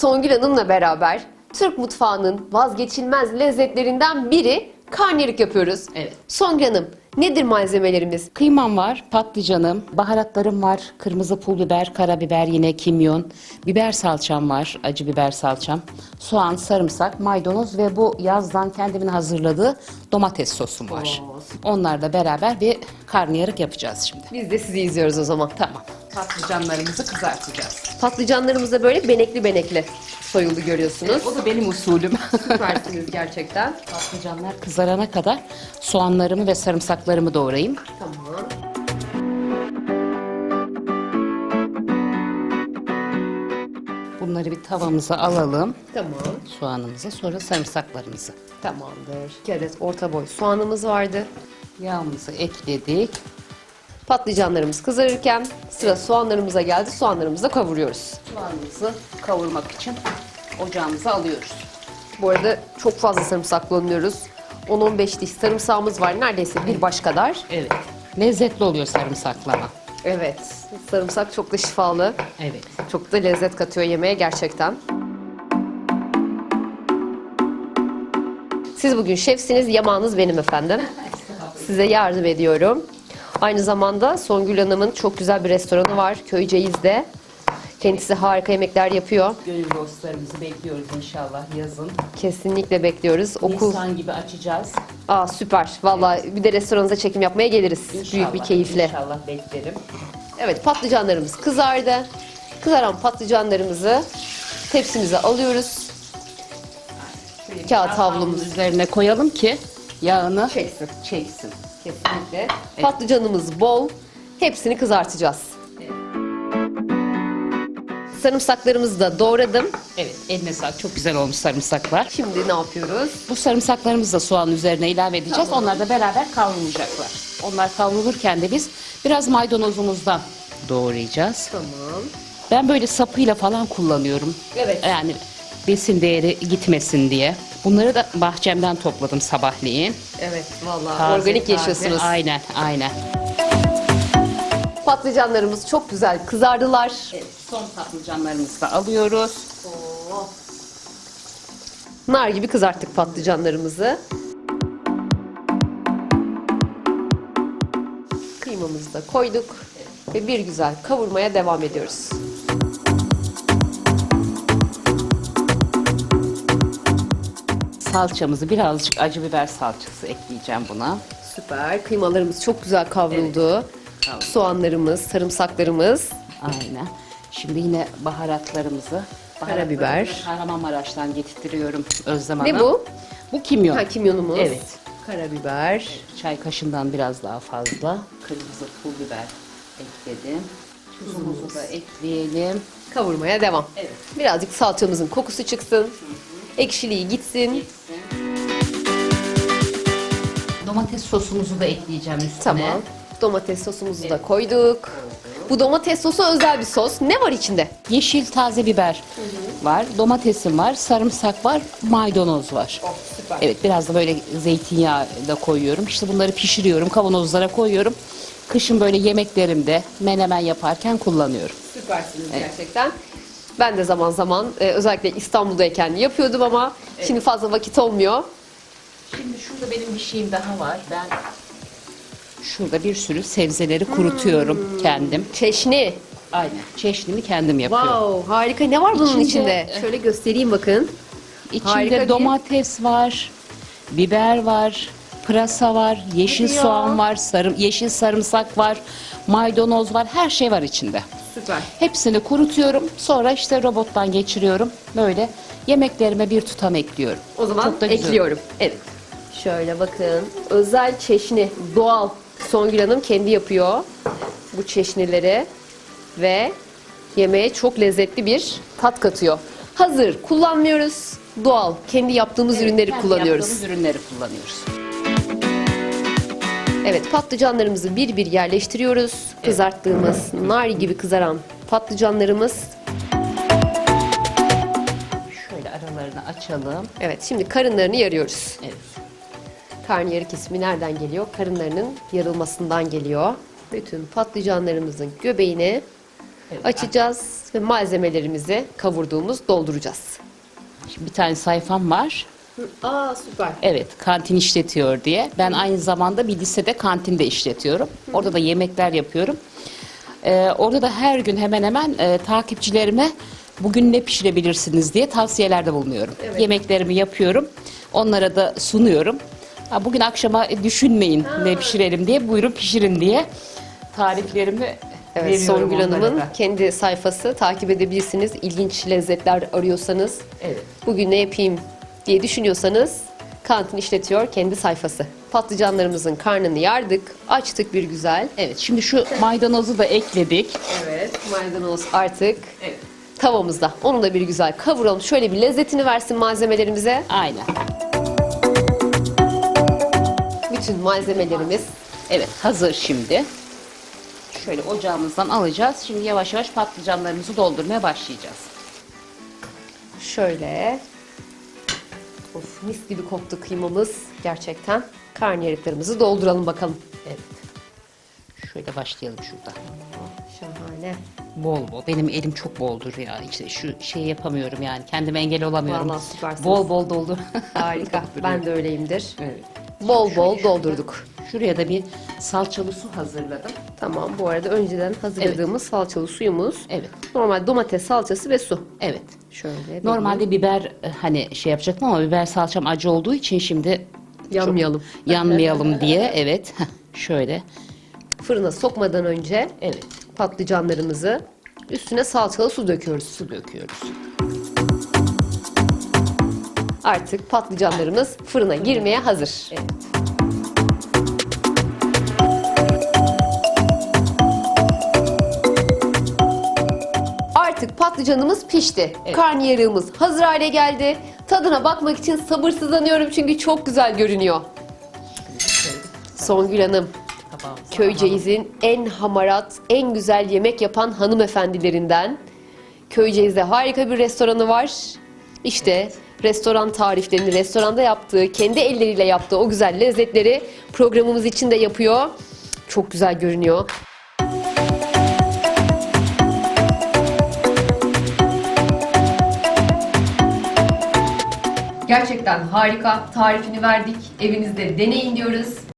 Songül Hanım'la beraber Türk mutfağının vazgeçilmez lezzetlerinden biri karnıyarık yapıyoruz. Evet. Songül Hanım nedir malzemelerimiz? Kıymam var, patlıcanım, baharatlarım var. Kırmızı pul biber, karabiber, yine kimyon. Biber salçam var, acı biber salçam. Soğan, sarımsak, maydanoz ve bu yazdan kendimin hazırladığı domates sosum var. Oo, Onlarla beraber bir karnıyarık yapacağız şimdi. Biz de sizi izliyoruz o zaman. Tamam. Patlıcanlarımızı kızartacağız. Patlıcanlarımız da böyle benekli benekli soyuldu görüyorsunuz. O da benim usulüm. Süpersiniz gerçekten. Patlıcanlar kızarana kadar soğanlarımı ve sarımsaklarımı doğrayayım. Tamam. Bunları bir tavamıza alalım. Tamam. Soğanımızı sonra sarımsaklarımızı. Tamamdır. Adet orta boy soğanımız vardı. Yağımızı ekledik. Patlıcanlarımız kızarırken sıra soğanlarımıza geldi. Soğanlarımızı da kavuruyoruz. Soğanımızı kavurmak için ocağımıza alıyoruz. Bu arada çok fazla sarımsak kullanıyoruz. 10-15 diş sarımsağımız var. Neredeyse bir baş kadar. Evet. Lezzetli oluyor sarımsaklama. Evet. Sarımsak çok da şifalı. Evet. Çok da lezzet katıyor yemeğe gerçekten. Siz bugün şefsiniz, yamağınız benim efendim. Size yardım ediyorum. Aynı zamanda Songül Hanım'ın çok güzel bir restoranı var Köyceğiz'de. Kendisi harika yemekler yapıyor. Gönül dostlarımızı bekliyoruz inşallah yazın. Kesinlikle bekliyoruz. Okul. Nisan gibi açacağız. Aa süper. Vallahi bir de restoranınıza çekim yapmaya geliriz. İnşallah, Büyük bir keyifle. İnşallah beklerim. Evet patlıcanlarımız kızardı. Kızaran patlıcanlarımızı tepsimize alıyoruz. Kağıt havlumuz üzerine koyalım ki yağını çeksin. çeksin. Kesinlikle. Patlıcanımız bol. Hepsini kızartacağız. Sarımsaklarımızı da doğradım. Evet, eline sağlık. Çok güzel olmuş sarımsaklar. Şimdi ne yapıyoruz? Bu sarımsaklarımızı da soğanın üzerine ilave edeceğiz. Onlar da beraber kavrulacaklar. Onlar kavrulurken de biz biraz maydanozumuzdan doğrayacağız. Tamam. Ben böyle sapıyla falan kullanıyorum. Evet. Yani besin değeri gitmesin diye. Bunları da bahçemden topladım sabahleyin. Evet vallahi Taze, organik taze. yaşıyorsunuz. Aynen, aynen. Patlıcanlarımız çok güzel kızardılar. son patlıcanlarımızı da alıyoruz. Nar gibi kızarttık patlıcanlarımızı. Kıymamızı da koyduk ve bir güzel kavurmaya devam ediyoruz. Salçamızı birazcık acı biber salçası ekleyeceğim buna. Süper. Kıymalarımız çok güzel kavruldu. Kavruldu. Soğanlarımız, sarımsaklarımız. Aynen. Şimdi yine baharatlarımızı. Karabiber. Baharatlarımızı Kahramanmaraş'tan getirtiyorum Özlem Hanım. Ne bu? Bu kimyon. Ha, kimyonumuz. Evet. Karabiber. Çay kaşığından biraz daha fazla. Kırmızı pul biber ekledim. Tuzumuzu da ekleyelim. Kavurmaya devam. Evet. Birazcık salçamızın kokusu çıksın. Ekşiliği gitsin. Domates sosumuzu da ekleyeceğim üstüne. Tamam. Domates sosumuzu da koyduk. Bu domates sosu özel bir sos. Ne var içinde? Yeşil taze biber var, domatesim var, sarımsak var, maydanoz var. Oh. Evet biraz da böyle zeytinyağı da koyuyorum. İşte bunları pişiriyorum, kavanozlara koyuyorum. Kışın böyle yemeklerimde menemen yaparken kullanıyorum. Süpersiniz gerçekten. Ben de zaman zaman e, özellikle İstanbul'dayken yapıyordum ama şimdi fazla vakit olmuyor. Şimdi şurada benim bir şeyim daha var. Ben şurada bir sürü sebzeleri kurutuyorum kendim. Çeşni. Aynen. Çeşnimi kendim yapıyorum. Wow, harika. Ne var bunun İçinde- içinde? Şöyle göstereyim bakın. İçinde Harika bir- domates var, biber var, pırasa var, yeşil Hadi ya. soğan var, sarım, yeşil sarımsak var, maydanoz var, her şey var içinde. Süper. Hepsini kurutuyorum. Sonra işte robottan geçiriyorum. Böyle yemeklerime bir tutam ekliyorum. O zaman Çok da güzel. ekliyorum. Evet. Şöyle bakın. Özel çeşni, doğal. Songül Hanım kendi yapıyor bu çeşnileri ve yemeğe çok lezzetli bir tat katıyor. Hazır kullanmıyoruz. Doğal. Kendi yaptığımız ürünleri Kendi kullanıyoruz. yaptığımız ürünleri kullanıyoruz. Evet patlıcanlarımızı bir bir yerleştiriyoruz. Kızarttığımız nar gibi kızaran patlıcanlarımız. Şöyle aralarını açalım. Evet şimdi karınlarını yarıyoruz. Evet. Karnıyarık ismi nereden geliyor? Karınlarının yarılmasından geliyor. Bütün patlıcanlarımızın göbeğini Evet. açacağız ve malzemelerimizi kavurduğumuz dolduracağız. Şimdi bir tane sayfam var. Aa süper. Evet, kantin işletiyor diye. Ben aynı zamanda bir lisede kantinde işletiyorum. Orada da yemekler yapıyorum. Ee, orada da her gün hemen hemen e, takipçilerime bugün ne pişirebilirsiniz diye tavsiyelerde bulunuyorum. Evet. Yemeklerimi yapıyorum. Onlara da sunuyorum. Ha, bugün akşama e, düşünmeyin ne pişirelim diye, buyurun pişirin diye tariflerimi Evet, veriyorum Songül onlara Hanım'ın da. kendi sayfası takip edebilirsiniz. İlginç lezzetler arıyorsanız, Evet. bugün ne yapayım diye düşünüyorsanız kantin işletiyor kendi sayfası. Patlıcanlarımızın karnını yardık, açtık bir güzel. Evet, şimdi şu maydanozu da ekledik. Evet, maydanoz artık Evet. tavamızda. Onu da bir güzel kavuralım. Şöyle bir lezzetini versin malzemelerimize. Aynen. Bütün malzemelerimiz Evet hazır şimdi. Şöyle ocağımızdan alacağız. Şimdi yavaş yavaş patlıcanlarımızı doldurmaya başlayacağız. şöyle. Of mis gibi koktu kıymamız gerçekten. Karnıyarıklarımızı dolduralım bakalım. Evet. Şöyle başlayalım şurada. Şahane. Bol bol. Benim elim çok boldur ya. İşte şu şeyi yapamıyorum yani. Kendime engel olamıyorum. Vallahi süpersiniz. Bol bol doldur. Harika. ben de öyleyimdir. Evet. Bol bol doldurduk. Şuraya da bir salçalı su hazırladım. Tamam bu arada önceden hazırladığımız salçalı suyumuz. Evet. Normal domates salçası ve su. Evet. Şöyle. Normalde biber hani şey yapacaktım ama biber salçam acı olduğu için şimdi yanmayalım. yanmayalım diye evet. Şöyle. Fırına sokmadan önce Evet. patlıcanlarımızı üstüne salçalı su döküyoruz. Su döküyoruz. Artık patlıcanlarımız fırına girmeye hazır. Evet. Patlıcanımız pişti. Evet. Karnıyarığımız hazır hale geldi. Tadına bakmak için sabırsızlanıyorum çünkü çok güzel görünüyor. Songül Hanım, Köyceğiz'in en hamarat, en güzel yemek yapan hanımefendilerinden. Köyceğiz'de harika bir restoranı var. İşte restoran tariflerini, restoranda yaptığı, kendi elleriyle yaptığı o güzel lezzetleri programımız için de yapıyor. Çok güzel görünüyor. Gerçekten harika. Tarifini verdik. Evinizde deneyin diyoruz.